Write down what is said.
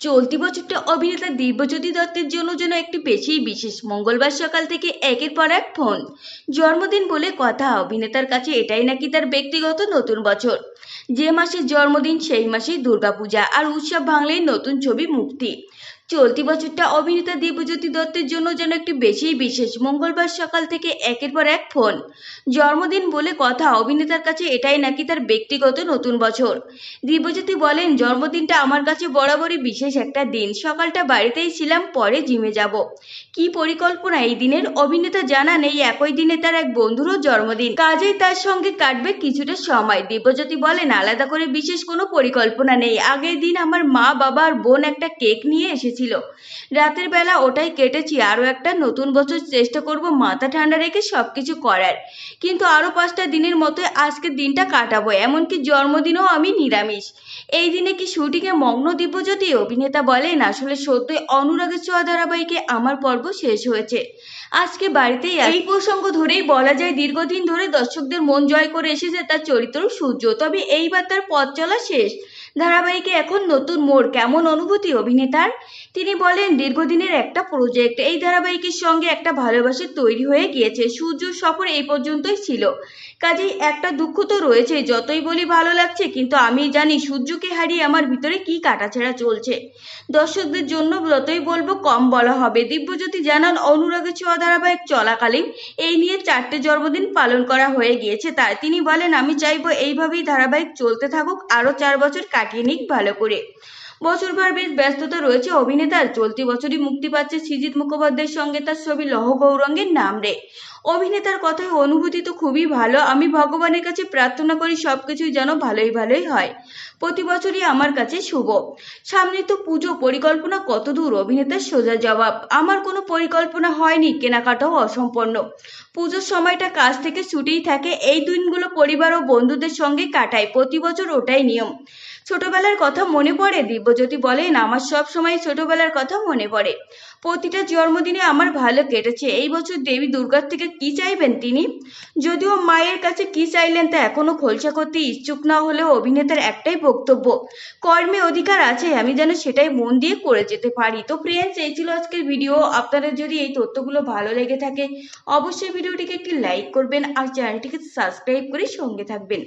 চলতি বছরটা অভিনেতা দিব্যজ্যোতি দত্তের জন্য যেন একটি বেশি বিশেষ মঙ্গলবার সকাল থেকে একের পর এক ফোন। জন্মদিন বলে কথা, অভিনেতার কাছে এটাই নাকি তার ব্যক্তিগত নতুন বছর। যে মাসে জন্মদিন, সেই মাসেই দুর্গাপূজা আর উৎসব ভাঙলেই নতুন ছবি মুক্তি। চলতি বছরটা অভিনেতা দিব্যজ্যোতি দত্তের জন্য যেন একটি বেশিই বিশেষ। মঙ্গলবার সকাল থেকে একের পর এক ফোন। জন্মদিন বলে কথা, অভিনেতার কাছে এটাই নাকি তার ব্যক্তিগত নতুন বছর। দিব্যজ্যোতি বলেন, জন্মদিনটা আমার কাছে বরাবরই বিশেষ একটা দিন। সকালটা বাড়িতেই ছিলাম, পরে জিমে যাব। কি পরিকল্পনা এই দিনের? অভিনেতা জানান, এই একই দিনে তার এক বন্ধুরও জন্মদিন। কাজেই তার সঙ্গে কাটবে কিছুটা সময়। দিব্যজ্যোতি বলেন, আলাদা করে বিশেষ কোনো পরিকল্পনা নেই। আগের দিন আমার মা, বাবা আর বোন একটা কেক নিয়ে এসেছিল রাতের বেলা ওটাই কেটেছি, আরও একটা নতুন বছর চেষ্টা করব মাথা ঠান্ডা রেখে সব কিছু করার। কিন্তু আরও পাঁচটা দিনের মতো আজকের দিনটা কাটাবো, এমনকি জন্মদিনও আমি নিরামিষ। এই দিনে কি শুটিংয়ে মগ্ন দিব যদি অভিনেতা বলেন? আসলে সত্যই অনুরাগের ছোঁয়া ধারাবাহিকে আমার পর্ব শেষ হয়েছে। আজকে বাড়িতেই। এই প্রসঙ্গ ধরেই বলা যায় দীর্ঘদিন ধরে দর্শকদের মন জয় করে এসেছে তার চরিত্র সূর্য। তবে এইবার তার পথ চলা শেষ। ধারাবাহিকে এখন নতুন মোড় কেমন অনুভূতি অভিনেতার? তিনি বলেন, দীর্ঘদিনের একটা প্রজেক্ট এই ধারাবাহিকের সঙ্গে একটা ভালোবাসা তৈরি হয়ে গিয়েছে। সূর্য সফর এই পর্যন্তই ছিল। কাজেই একটা দুঃখ তো রয়েছে, যতই বলি ভালো লাগছে, কিন্তু আমি জানি সূর্যকে হারিয়ে আমার ভিতরে কি কাটাছেড়া চলছে। দর্শকদের জন্য যতই বলব, কম বলা হবে। দিব্যজ্যোতি জানান, অনুরাগের ছোঁয়া ধারাবাহিক চলাকালীন, এই নিয়ে চারটে জন্মদিন পালন করা হয়ে গিয়েছে। তাই তিনি বলেন, আমি চাইব এইভাবেই ধারাবাহিক চলতে থাকুক, আরও চার বছর কাটিয়ে নিক ভালো করে। বছরভর বেশ ব্যস্ততা রয়েছে অভিনেতার। চলতি বছরই মুক্তি পাচ্ছে সৃজিত মুখোপাধ্যায়ের সঙ্গে তার ছবি লহ গৌরঙ্গের নাম রে। অভিনেতার কথায় অনুভূতি তো খুবই ভালো। আমি ভগবানের কাছে প্রার্থনা করি সবকিছুই যেন ভালোই ভালোই হয়। প্রতি বছরই আমার কাছে শুভ। সামনে তো পুজো, পরিকল্পনা কত দূর অভিনেতার সোজা জবাব। আমার কোনো পরিকল্পনা হয়নি, কেনাকাটাও অসম্পন্ন। পুজোর সময়টা কাজ থেকে ছুটেই থাকে। এই দিনগুলো পরিবার ও বন্ধুদের সঙ্গে কাটায় প্রতি বছর ওটাই নিয়ম। ছোটবেলার কথা মনে পড়ে? দিব্যজ্যোতি বলেন, আমার সব সময় ছোটবেলার কথা মনে পড়ে। প্রতিটা জন্মদিনে আমার ভালো কেটেছে। এই বছর দেবী দুর্গার থেকে কি চাইবেন তিনি? যদিও মায়ের কাছে কি চাইলেন তা এখনও খোলসা করতে ইচ্ছুক না হলেও অভিনেতার একটাই বক্তব্য, কর্মে অধিকার আছে, আমি যেন সেটাই মন দিয়ে করে যেতে পারি। তো ফ্রেন্ডস এই ছিল আজকের ভিডিও আপনাদের যদি এই তথ্যগুলো ভালো লেগে থাকে, অবশ্যই ভিডিওটিকে একটি লাইক করবেন আর চ্যানেলটিকে সাবস্ক্রাইব করে সঙ্গে থাকবেন।